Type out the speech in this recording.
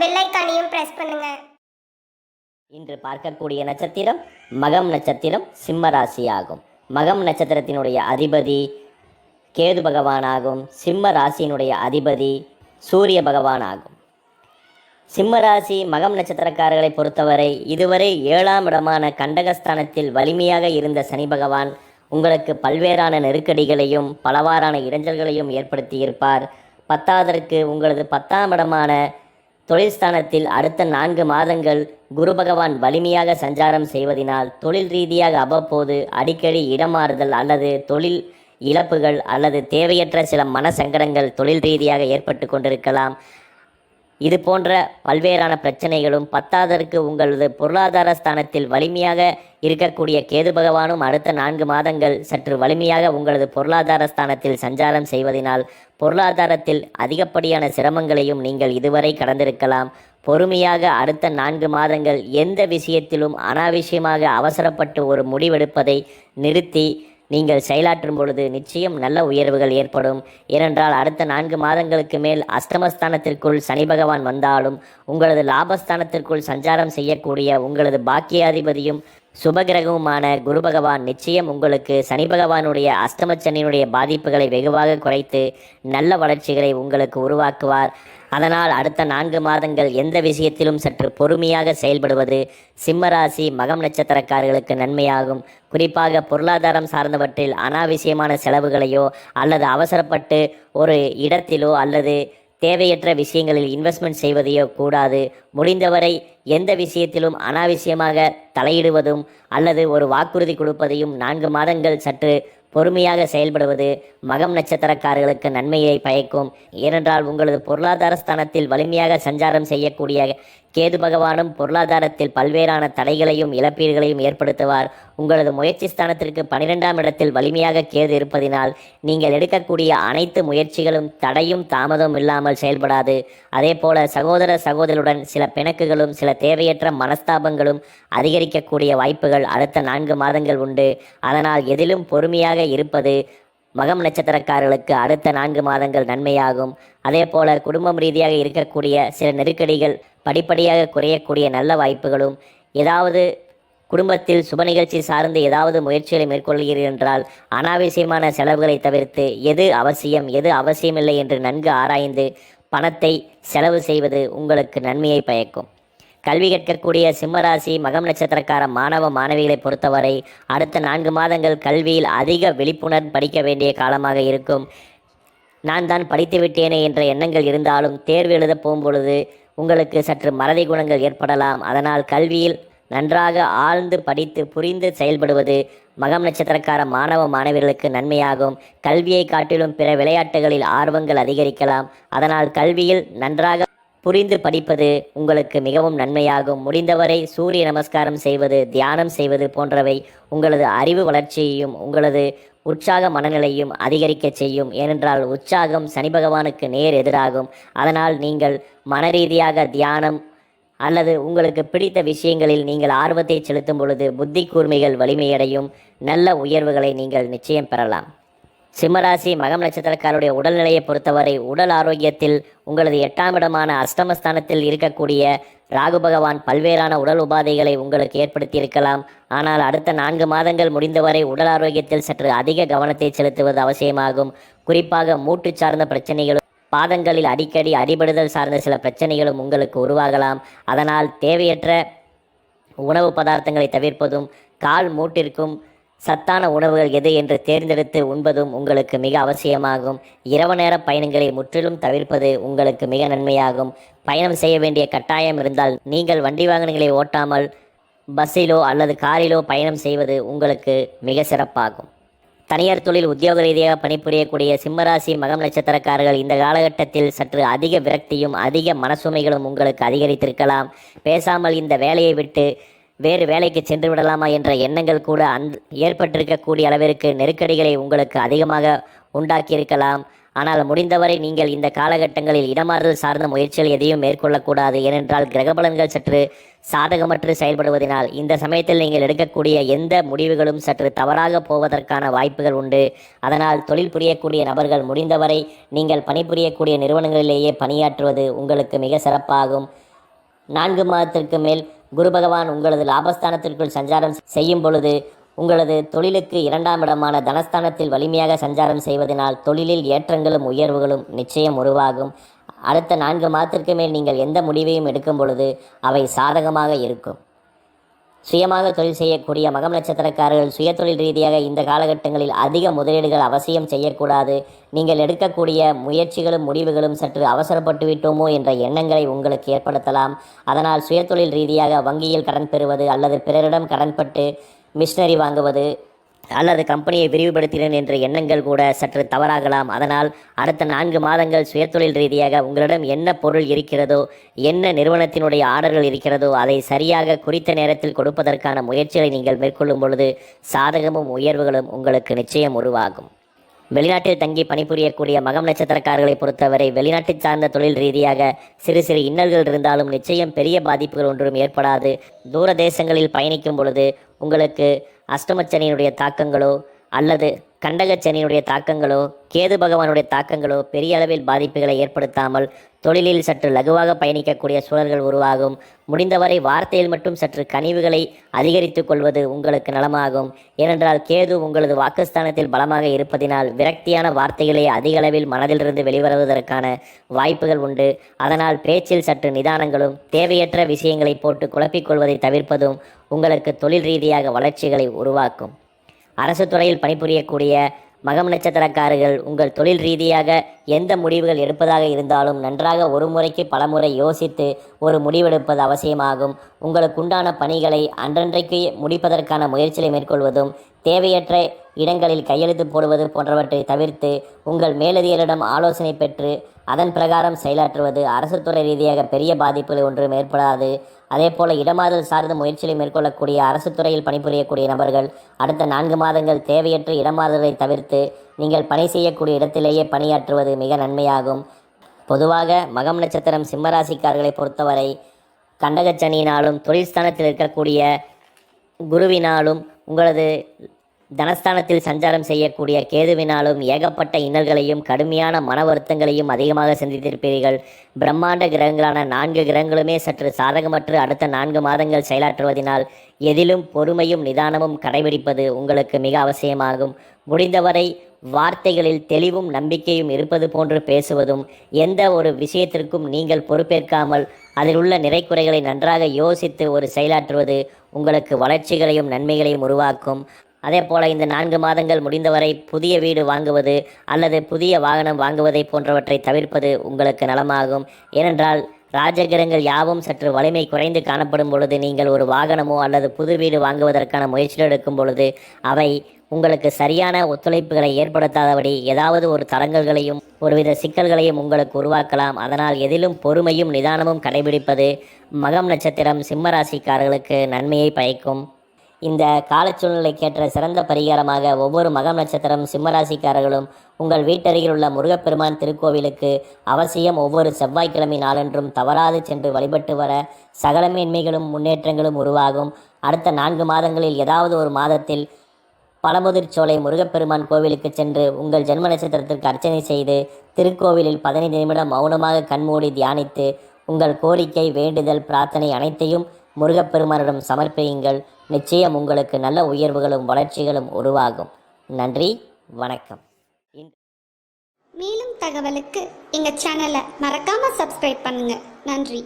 Bell ஐக்கானையும் press பண்ணுங்க. இன்று பார்க்கக்கூடிய நட்சத்திரம் மகம் நட்சத்திரம் சிம்ம ராசி ஆகும் மகம் நட்சத்திரத்தினுடைய அதிபதி கேது பகவானாகும். சிம்ம ராசியினுடைய அதிபதி சூரிய பகவான் ஆகும் சிம்ம ராசி மகம் நட்சத்திரக்காரர்களை பொறுத்தவரை இதுவரை ஏழாம் இடமான கண்டகஸ்தானத்தில் வலிமையாக இருந்த சனி பகவான் உங்களுக்கு பல்வேறான நெருக்கடிகளையும் பலவாறான இடைஞ்சல்களையும் ஏற்படுத்தியிருப்பார். பத்தாவதற்கு உங்களது பத்தாம் இடமான தொழில் ஸ்தானத்தில் அடுத்த நான்கு மாதங்கள் குரு பகவான் வலிமையாக சஞ்சாரம் செய்வதினால் தொழில் ரீதியாக அவ்வப்போது அடிக்கடி இடமாறுதல் அல்லது தொழில் இழப்புகள் அல்லது தேவையற்ற சில மன சங்கடங்கள் தொழில் ரீதியாக ஏற்பட்டு கொண்டிருக்கலாம். இது போன்ற பல்வேறான பிரச்சனைகளும் பத்தாதற்கு உங்களது பொருளாதார ஸ்தானத்தில் வலிமையாக இருக்கக்கூடிய கேது பகவானும் அடுத்த நான்கு மாதங்கள் சற்று வலிமையாக உங்களது பொருளாதார ஸ்தானத்தில் சஞ்சாரம் செய்வதனால் பொருளாதாரத்தில் அதிகப்படியான சிரமங்களையும் நீங்கள் இதுவரை கடந்திருக்கலாம். பொறுமையாக அடுத்த நான்கு மாதங்கள் எந்த விஷயத்திலும் அனாவசியமாக அவசரப்பட்டு ஒரு முடிவெடுப்பதை நிறுத்தி நீங்கள் செயலாற்றும் பொழுது நிச்சயம் நல்ல உயர்வுகள் ஏற்படும். ஏனென்றால் அடுத்த நான்கு மாதங்களுக்கு மேல் அஷ்டமஸ்தானத்திற்குள் சனி பகவான் வந்தாலும் உங்களது லாபஸ்தானத்திற்குள் சஞ்சாரம் செய்யக்கூடிய உங்களது பாக்கியாதிபதியும் சுபகிரகமுமான குரு பகவான் நிச்சயம் உங்களுக்கு சனி பகவானுடைய அஷ்டமச்சனியினுடைய பாதிப்புகளை வெகுவாக குறைத்து நல்ல வளர்ச்சிகளை உங்களுக்கு உருவாக்குவார். அதனால் அடுத்த நான்கு மாதங்கள் எந்த விஷயத்திலும் சற்று பொறுமையாக செயல்படுவது சிம்மராசி மகம் நட்சத்திரக்காரர்களுக்கு நன்மையாகும். குறிப்பாக பொருளாதாரம் சார்ந்தவற்றில் அனாவசியமான செலவுகளையோ அல்லது அவசரப்பட்டு ஒரு இடத்திலோ அல்லது தேவையற்ற விஷயங்களில் இன்வெஸ்ட்மெண்ட் செய்வதையோ கூடாது. முடிந்தவரை எந்த விஷயத்திலும் அனாவசியமாக தலையிடுவதும் அல்லது ஒரு வாக்குறுதி கொடுப்பதையும் நான்கு மாதங்கள் சற்று பொறுமையாக செயல்படுவது மகம் நட்சத்திரக்காரர்களுக்கு நன்மையை பயக்கும். ஏனென்றால் உங்களது பொருளாதார ஸ்தானத்தில் வலிமையாக சஞ்சாரம் செய்யக்கூடிய கேது பகவானும் பொருளாதாரத்தில் பல்வேறான தடைகளையும் இழப்பீடுகளையும் ஏற்படுத்துவார். உங்களது முயற்சி ஸ்தானத்திற்கு பனிரெண்டாம் இடத்தில் வலிமையாக கேது இருப்பதினால் நீங்கள் எடுக்கக்கூடிய அனைத்து முயற்சிகளும் தடையும் தாமதம் இல்லாமல் செயல்படாது. அதே போல சகோதர சகோதரருடன் சில பிணக்குகளும் சில தேவையற்ற மனஸ்தாபங்களும் அதிகரிக்கக்கூடிய வாய்ப்புகள் அடுத்த நான்கு மாதங்கள் உண்டு. அதனால் எதிலும் பொறுமையாக இருப்பது மகம் நட்சத்திரக்காரர்களுக்கு அடுத்த நான்கு மாதங்கள் நன்மையாகும். அதே போல குடும்பம் ரீதியாக இருக்கக்கூடிய சில நெருக்கடிகள் படிப்படியாக குறையக்கூடிய நல்ல வாய்ப்புகளும் ஏதாவது குடும்பத்தில் சுப நிகழ்ச்சி சார்ந்து ஏதாவது முயற்சிகளை மேற்கொள்கிறீர்கள் என்றால் அனாவசியமான செலவுகளை தவிர்த்து எது அவசியம் எது அவசியமில்லை என்று நன்கு ஆராய்ந்து பணத்தை செலவு செய்வது உங்களுக்கு நன்மையை பயக்கும். கல்வி கற்கக்கூடிய சிம்மராசி மகம் நட்சத்திரக்கார மாணவ மாணவிகளை பொறுத்தவரை அடுத்த நான்கு மாதங்கள் கல்வியில் அதிக விழிப்புணர்வு படிக்க வேண்டிய காலமாக இருக்கும். நான் தான் படித்து விட்டேனே என்ற எண்ணங்கள் இருந்தாலும் தேர்வு எழுத போகும்பொழுது உங்களுக்கு சற்று மறதி குணங்கள் ஏற்படலாம். அதனால் கல்வியில் நன்றாக ஆழ்ந்து படித்து புரிந்து செயல்படுவது மகம் நட்சத்திரக்கார மாணவ மாணவியர்களுக்கு நன்மையாகும். கல்வியை காட்டிலும் பிற விளையாட்டுகளில் ஆர்வங்கள் அதிகரிக்கலாம். அதனால் கல்வியில் நன்றாக புரிந்து படிப்பது உங்களுக்கு மிகவும் நன்மையாகும். முடிந்தவரை சூரிய நமஸ்காரம் செய்வது தியானம் செய்வது போன்றவை உங்களது அறிவு வளர்ச்சியையும் உங்களது உற்சாக மனநிலையும் அதிகரிக்க செய்யும். ஏனென்றால் உற்சாகம் சனி பகவானுக்கு நேர் எதிராகும். அதனால் நீங்கள் மனரீதியாக தியானம் அல்லது உங்களுக்கு பிடித்த விஷயங்களில் நீங்கள் ஆர்வத்தை செலுத்தும் பொழுது புத்தி கூர்மைகள் வலிமையடையும். நல்ல உயர்வுகளை நீங்கள் நிச்சயம் பெறலாம். சிம்மராசி மகம் நட்சத்திரக்காரருடைய உடல்நிலையை பொறுத்தவரை உடல் ஆரோக்கியத்தில் உங்களது எட்டாம் இடமான அஷ்டமஸ்தானத்தில் இருக்கக்கூடிய ராகு பகவான் பல்வேறான உடல் உபாதைகளை உங்களுக்கு ஏற்படுத்தி இருக்கலாம் ஆனால் அடுத்த நான்கு மாதங்கள் முடிந்தவரை உடல் ஆரோக்கியத்தில் சற்று அதிக கவனத்தை செலுத்துவது அவசியமாகும். குறிப்பாக மூட்டு சார்ந்த பிரச்சனைகளும் பாதங்களில் அடிக்கடி அடிபடுதல் சார்ந்த சில பிரச்சனைகளும் உங்களுக்கு உருவாகலாம். அதனால் தேவையற்ற உணவு பதார்த்தங்களை தவிர்ப்பதும் கால் மூட்டிற்கும் சத்தான உணவுகள் எது என்று தேர்ந்தெடுத்து உண்பதும் உங்களுக்கு மிக அவசியமாகும். இரவு நேர பயணங்களை முற்றிலும் தவிர்ப்பது உங்களுக்கு மிக நன்மையாகும். பயணம் செய்ய வேண்டிய கட்டாயம் இருந்தால் நீங்கள் வண்டி வாகனங்களை ஓட்டாமல் பஸ்ஸிலோ அல்லது காரிலோ பயணம் செய்வது உங்களுக்கு மிக சிறப்பாகும். தனியார் தொழில் உத்தியோக ரீதியாக பணிபுரியக்கூடிய சிம்மராசி மகம் நட்சத்திரக்காரர்கள் இந்த காலகட்டத்தில் சற்று அதிக விரக்தியும் அதிக மனசுமைகளும் உங்களுக்கு அதிகரித்திருக்கலாம். பேசாமல் இந்த வேலையை விட்டு வேறு வேலைக்கு சென்று விடலாமா என்ற எண்ணங்கள் கூட அந் ஏற்பட்டிருக்கக்கூடிய அளவிற்கு நெருக்கடிகளை உங்களுக்கு அதிகமாக உண்டாக்கியிருக்கலாம். ஆனால் முடிந்தவரை நீங்கள் இந்த காலகட்டங்களில் இடமாறுதல் சார்ந்த முயற்சிகள் எதையும் மேற்கொள்ளக்கூடாது. ஏனென்றால் கிரகபலன்கள் சற்று சாதகமற்று செயல்படுவதனால் இந்த சமயத்தில் நீங்கள் எடுக்கக்கூடிய எந்த முடிவுகளும் சற்று தவறாக போவதற்கான வாய்ப்புகள் உண்டு. அதனால் தொழில் புரியக்கூடிய நபர்கள் முடிந்தவரை நீங்கள் பணிபுரியக்கூடிய நிறுவனங்களிலேயே பணியாற்றுவது உங்களுக்கு மிக சிறப்பாகும். நான்கு மாதத்திற்கு மேல் குரு பகவான் உங்களது லாபஸ்தானத்திற்குள் சஞ்சாரம் செய்யும் பொழுது உங்களது தொழிலுக்கு இரண்டாம் இடமான தனஸ்தானத்தில் வலிமையாக சஞ்சாரம் செய்வதனால் தொழிலில் ஏற்றங்களும் உயர்வுகளும் நிச்சயம் உருவாகும். அடுத்த நான்கு மாதத்திற்கு மேல் நீங்கள் எந்த முடிவையும் எடுக்கும் பொழுது அவை சாதகமாக இருக்கும். சுயமாக தொழில் செய்யக்கூடிய மகம் நட்சத்திரக்காரர்கள் சுயதொழில் ரீதியாக இந்த காலகட்டங்களில் அதிக முதலீடுகள் அவசியம் செய்யக்கூடாது. நீங்கள் எடுக்கக்கூடிய முயற்சிகளும் முடிவுகளும் சற்று அவசரப்பட்டு விட்டோமோ என்ற எண்ணங்களை உங்களுக்கு ஏற்படுத்தலாம். அதனால் சுயதொழில் ரீதியாக வங்கியில் கடன் பெறுவது அல்லது பிறரிடம் கடன்பட்டு மிஷினரி வாங்குவது அல்லது கம்பெனியை விரிவுபடுத்தினேன் என்ற எண்ணங்கள் கூட சற்று தவறாகலாம். அதனால் அடுத்த நான்கு மாதங்கள் சுயத்தொழில் ரீதியாக உங்களிடம் என்ன பொருள் இருக்கிறதோ என்ன நிறுவனத்தினுடைய ஆர்டர்கள் இருக்கிறதோ அதை சரியாக குறித்த நேரத்தில் கொடுப்பதற்கான முயற்சிகளை நீங்கள் மேற்கொள்ளும் பொழுது சாதகமும் உயர்வுகளும் உங்களுக்கு நிச்சயம் உருவாகும். வெளிநாட்டில் தங்கி பணிபுரியக்கூடிய மகம் நட்சத்திரக்காரர்களை பொறுத்தவரை வெளிநாட்டு சார்ந்த தொழில் ரீதியாக சிறு சிறு இன்னல்கள் இருந்தாலும் நிச்சயம் பெரிய பாதிப்புகள் ஒன்றும் ஏற்படாது. தூர தேசங்களில் பயணிக்கும் பொழுது உங்களுக்கு அஷ்டமச்சனியினுடைய தாக்கங்களோ அல்லது கண்டகச்சனியுடைய தாக்கங்களோ கேது பகவானுடைய தாக்கங்களோ பெரிய அளவில் பாதிப்புகளை ஏற்படுத்தாமல் தொழிலில் சற்று லகுவாக பயணிக்கக்கூடிய சூழல்கள் உருவாகும். முடிந்தவரை வார்த்தையில் மட்டும் சற்று கனிவுகளை அதிகரித்துக் கொள்வது உங்களுக்கு நலமாகும். ஏனென்றால் கேது உங்களது வாக்குஸ்தானத்தில் பலமாக இருப்பதினால் விரக்தியான வார்த்தைகளே அதிக அளவில் மனதிலிருந்து வெளிவருவதற்கான வாய்ப்புகள் உண்டு. அதனால் பேச்சில் சற்று நிதானங்களும் தேவையற்ற விஷயங்களை போட்டு குழப்பிக்கொள்வதை தவிர்ப்பதும் உங்களுக்கு தொழில் ரீதியாக வளர்ச்சிகளை உருவாக்கும். அரசு துறையில் பணிபுரியக்கூடிய மகம் நட்சத்திரக்காரர்கள் உங்கள் தொழில் ரீதியாக எந்த முடிவுகள் எடுப்பதாக இருந்தாலும் நன்றாக ஒரு முறைக்கு பலமுறை யோசித்து ஒரு முடிவெடுப்பது அவசியமாகும். உங்களுக்குண்டான பணிகளை அன்றன்றைக்கு முடிப்பதற்கான முயற்சிகளை மேற்கொள்வதும் தேவையற்ற இடங்களில் கையெழுத்து போடுவது போன்றவற்றை தவிர்த்து உங்கள் மேலதிகாரிடம் ஆலோசனை பெற்று அதன் பிரகாரம் செயலாற்றுவது அரசு துறை ரீதியாக பெரிய பாதிப்புகள் ஒன்றும் ஏற்படாது. அதே போல இடமாறுதல் சார்ந்த முயற்சிகளை மேற்கொள்ளக்கூடிய அரசு துறையில் பணிபுரியக்கூடிய நபர்கள் அடுத்த நான்கு மாதங்கள் தேவையற்ற இடமாறுதலை தவிர்த்து நீங்கள் பணி செய்யக்கூடிய இடத்திலேயே பணியாற்றுவது மிக நன்மையாகும். பொதுவாக மகம் நட்சத்திரம் சிம்மராசிக்காரர்களை பொறுத்தவரை கண்டகச்சனியினாலும் தொழில் ஸ்தானத்தில் இருக்கக்கூடிய குருவினாலும் உங்களது தனஸ்தானத்தில் சஞ்சாரம் செய்யக்கூடிய கேதுவினாலும் ஏகப்பட்ட இன்னல்களையும் கடுமையான மன வருத்தங்களையும் அதிகமாக சந்தித்திருப்பீர்கள். பிரம்மாண்ட கிரகங்களான நான்கு கிரகங்களுமே சற்று சாதகமற்று அடுத்த நான்கு மாதங்கள் செயலாற்றுவதனால் எதிலும் பொறுமையும் நிதானமும் கடைபிடிப்பது உங்களுக்கு மிக அவசியமாகும். முடிந்தவரை வார்த்தைகளில் தெளிவும் நம்பிக்கையும் இருப்பது போன்று பேசுவதும் எந்த ஒரு விஷயத்திற்கும் நீங்கள் பொறுப்பேற்காமல் அதில் உள்ள நிறைக்குறைகளை நன்றாக யோசித்து ஒரு செயலாற்றுவது உங்களுக்கு வளர்ச்சிகளையும் நன்மைகளையும் உருவாக்கும். அதே போல இந்த நான்கு மாதங்கள் முடிந்தவரை புதிய வீடு வாங்குவது அல்லது புதிய வாகனம் வாங்குவதை போன்றவற்றை தவிர்ப்பது உங்களுக்கு நலமாகும். ஏனென்றால் ராஜகிரகங்கள் யாவும் சற்று வலிமை குறைந்து காணப்படும் பொழுது நீங்கள் ஒரு வாகனமோ அல்லது புது வீடு வாங்குவதற்கான முயற்சிகள் எடுக்கும் பொழுது அவை உங்களுக்கு சரியான ஒத்துழைப்புகளை ஏற்படுத்தாதபடி ஏதாவது ஒரு தடங்கல்களையும் ஒருவித சிக்கல்களையும் உங்களுக்கு உருவாக்கலாம். அதனால் எதிலும் பொறுமையும் நிதானமும் கடைபிடிப்பது மகம் நட்சத்திரம் சிம்மராசிக்காரர்களுக்கு நன்மையை பயக்கும். இந்த கால சூழ்நிலைக்கேற்ற சிறந்த பரிகாரமாக ஒவ்வொரு மகம் நட்சத்திரம் சிம்மராசிக்காரர்களும் உங்கள் வீட்டருகில் உள்ள முருகப்பெருமான் திருக்கோவிலுக்கு அவசியம் ஒவ்வொரு செவ்வாய்க்கிழமை நாளென்றும் தவறாது சென்று வழிபட்டு வர சகல மேன்மைகளும் முன்னேற்றங்களும் உருவாகும். அடுத்த நான்கு மாதங்களில் ஏதாவது ஒரு மாதத்தில் பழமுதிர்ச்சோலை முருகப்பெருமான் கோவிலுக்கு சென்று உங்கள் ஜென்ம நட்சத்திரத்திற்கு அர்ச்சனை செய்து திருக்கோவிலில் பதினைந்து நிமிடம் மௌனமாக கண்மூடி தியானித்து உங்கள் கோரிக்கை வேண்டுதல் பிரார்த்தனை அனைத்தையும் முருகப்பெருமானிடம் சமர்ப்பியுங்கள். நிச்சயம் உங்களுக்கு நல்ல உயர்வுகளும் வளர்ச்சிகளும் உருவாகும். நன்றி வணக்கம். மேலும் தகவலுக்கு எங்கள் சேனலை மறக்காமல் சப்ஸ்கிரைப் பண்ணுங்கள் நன்றி.